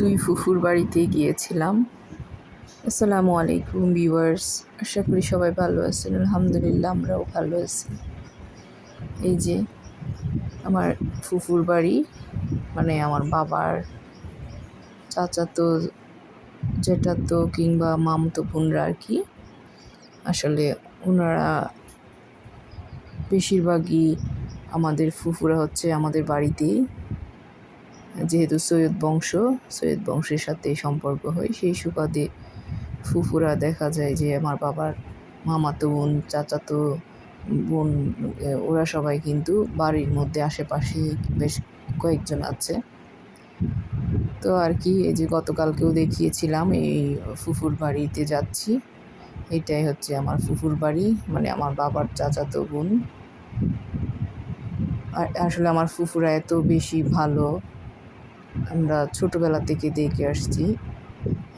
দুই ফুফুর বাড়িতে গিয়েছিলাম। আসসালামু আলাইকুম, ভিউয়ার্স। আশা করি সবাই ভালো আছেন। আলহামদুলিল্লাহ, আমরাও ভালো আছি। এই যে, আমার ফুফুর বাড়ি মানে আমার বাবার চাচাতো, জেঠাতো কিংবা মামতো বোনরা আর কি। আসলে ওনারা বেশিরভাগই আমাদের ফুফুরা হচ্ছে আমাদের বাড়িতেই যেহেতু সৈয়দ বংশ, সৈয়দ বংশের সাথে সম্পর্ক হয়, সেই সুবাদে ফুফুরা দেখা যায় যে আমার বাবার মামাতো বোন, চাচাতো বোন ওরা সবাই কিন্তু বাড়ির মধ্যে আশেপাশে বেশ কয়েকজন আছে। তো আর কি, এই যে গতকালকেও দেখিয়েছিলাম, এই ফুফুর বাড়িতে যাচ্ছি। এটাই হচ্ছে আমার ফুফুর বাড়ি মানে আমার বাবার চাচাতো বোন। আর আসলে আমার ফুফুরা এত বেশি ভালো আমরা ছোটোবেলা থেকে দেখে আসছি।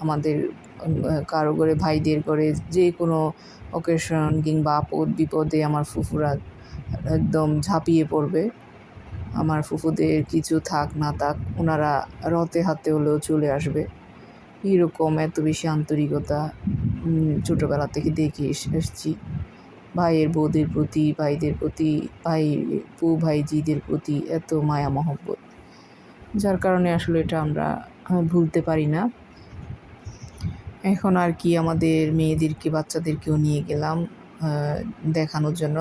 আমাদের কারও ঘরে ভাইদের ঘরে যে কোনো অকেশন কিংবা আপদ বিপদে আমার ফুফুরা একদম ঝাঁপিয়ে পড়বে। আমার ফুফুদের কিছু থাক না থাক ওনারা রতে হাতে হলেও চলে আসবে। এরকম এত বেশি আন্তরিকতা ছোটোবেলা থেকে দেখে এসেছি। ভাইয়ের বউদের প্রতি, ভাইদের প্রতি, ভাই পু ভাইজিদের প্রতি এত মায়া, মহব্বত। যার কারণে আসলে এটা আমরা ভুলতে পারি না। এখন আর কি আমাদের মেয়েদেরকে, বাচ্চাদেরকেও নিয়ে গেলাম দেখানোর জন্য।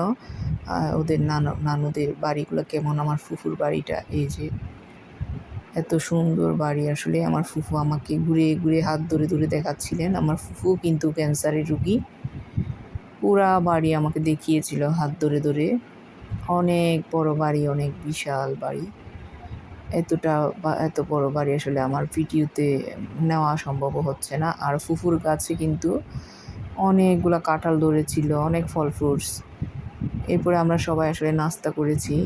ওদের নানু, নানুদের বাড়িগুলো কেমন? আমার ফুফুর বাড়িটা, এই যে। এত সুন্দর বাড়ি। আসলে আমার ফুফু আমাকে ঘুরে ঘুরে হাত ধরে ধরে দেখাচ্ছিলেন। আমার ফুফু কিন্তু ক্যান্সারের রুগী। পুরা বাড়ি আমাকে দেখিয়েছিল হাত ধরে ধরে। অনেক বড় বাড়ি, অনেক বিশাল বাড়ি। এতটা বা এত বড় বাড়ি আসলে আমার ভিডিওতে নেওয়া সম্ভব হচ্ছে না। আর ফুফুর গাছে কিন্তু অনেকগুলো কাঁঠাল ধরেছিল, অনেক ফল ফ্রুটস। এরপরে আমরা সবাই আসলে নাস্তা করেছি।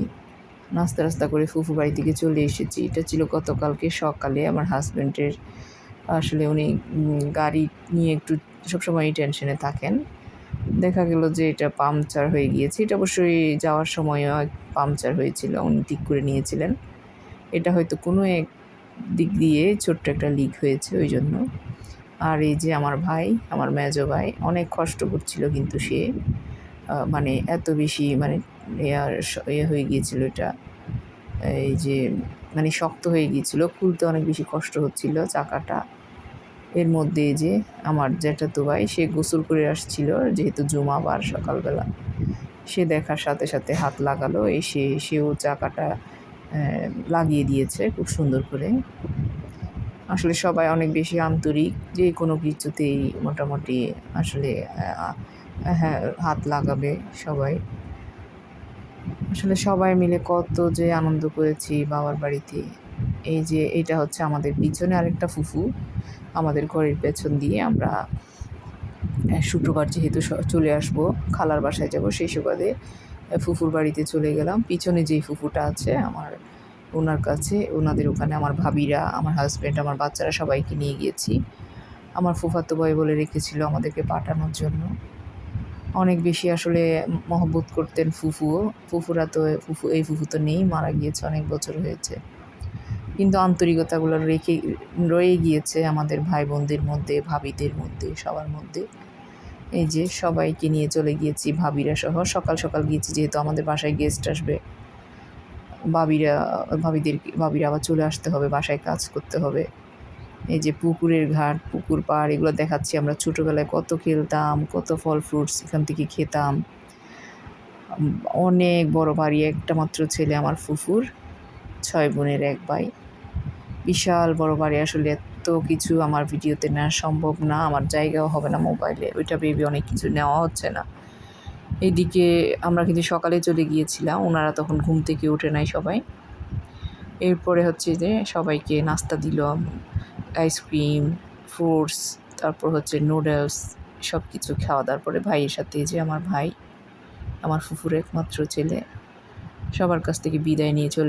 নাস্তা রাস্তা করে ফুফু বাড়ি থেকে চলে এসেছি। এটা ছিল গতকালকে সকালে। আমার হাজব্যান্ডের আসলে উনি গাড়ি নিয়ে একটু সবসময়ই টেনশনে থাকেন। দেখা গেল যে এটা পাংচার হয়ে গিয়েছে। এটা অবশ্যই যাওয়ার সময়ও পাংচার হয়েছিল। উনি ঠিক করে নিয়েছিলেন। এটা হয়তো কোনো এক দিক দিয়ে ছোট্ট একটা লিক হয়েছে ওই জন্য আর এই যে আমার ভাই, আমার মেজো ভাই, অনেক কষ্ট করছিল কিন্তু সে মানে এত বেশি মানে ইয়ে হয়ে গিয়েছিল এটা। এই যে মানে শক্ত হয়ে গিয়েছিল, খুলতে অনেক বেশি কষ্ট হচ্ছিল চাকাটা। এর মধ্যে যে আমার জ্যাঠাতো ভাই, সে গোসল করে আসছিল যেহেতু জুমাবার সকালবেলা। সে দেখার সাথে সাথে হাত লাগালো, এসে সেও চাকাটা লাগিয়ে দিয়েছে খুব সুন্দর করে। আসলে সবাই অনেক বেশি আন্তরিক, যে কোনো কিছুতেই মোটামুটি আসলে হ্যাঁ হাত লাগাবে সবাই। আসলে সবাই মিলে কত যে আনন্দ করেছি বাবার বাড়িতে। এই যে এটা হচ্ছে আমাদের পিছনে আরেকটা ফুফু, আমাদের ঘরের পেছন দিয়ে আমরা শুক্রবার যেহেতু চলে আসব, খালার বাসায় যাব, সেই সুবাদে ফুফুর বাড়িতে চলে গেলাম। পিছনে যেই ফুফুটা আছে, আমার ওনার কাছে, ওনাদের ওখানে আমার ভাবিরা, আমার হাজব্যান্ড আমার বাচ্চারা সবাইকে নিয়ে গিয়েছি। আমার ফুফাতো ভাই বলে রেখেছিল আমাদেরকে পাঠানোর জন্য। অনেক বেশি আসলে মহব্বত করতেন ফুফুও। ফুফুরা তো, ফুফু, এই ফুফু তো নেই, মারা গিয়েছে, অনেক বছর হয়েছে। কিন্তু আন্তরিকতাগুলো রেখে, রয়ে গিয়েছে আমাদের ভাই বোনদের মধ্যে, ভাবিদের মধ্যে, সবার মধ্যে। এই যে সবাইকে নিয়ে চলে গিয়েছি ভাবিরা সহ। সকাল সকাল গিয়েছি যেহেতু আমাদের বাসায় গেস্ট আসবে। ভাবিরা, ভাবিদের, ভাবিরা আবার চলে আসতে হবে, বাসায় কাজ করতে হবে। এই যে পুকুরের ঘাট, পুকুর পাড়, এগুলো দেখাচ্ছি আমরা। ছোটোবেলায় কত খেলতাম, কত ফল ফ্রুটস এখান থেকে খেতাম। অনেক বড় বাড়ি একটা মাত্র ছেলে, আমার ফুফুর, ছয় বোনের এক ভাই। বিশাল বড় বাড়ি। আসলে এত কিছু আমার ভিডিওতে নেওয়া সম্ভব না। আমার জায়গাও হবে না মোবাইলে। ওইটা ভেবে অনেক কিছু নেওয়া হচ্ছে না। এইদিকে আমরা কিন্তু সকালে চলে গিয়েছিলাম। ওনারা তখন ঘুম থেকে ওঠে নাই সবাই। এরপরে হচ্ছে যে সবাইকে নাস্তা দিল আইসক্রিম, ফ্রুটস, তারপর হচ্ছে নুডলস সব কিছু খাওয়া দাওয়ার পরে ভাইয়ের সাথে যে আমার ভাই, আমার ফুফুর একমাত্র ছেলে, সবার কাছ থেকে বিদায় নিয়ে চলে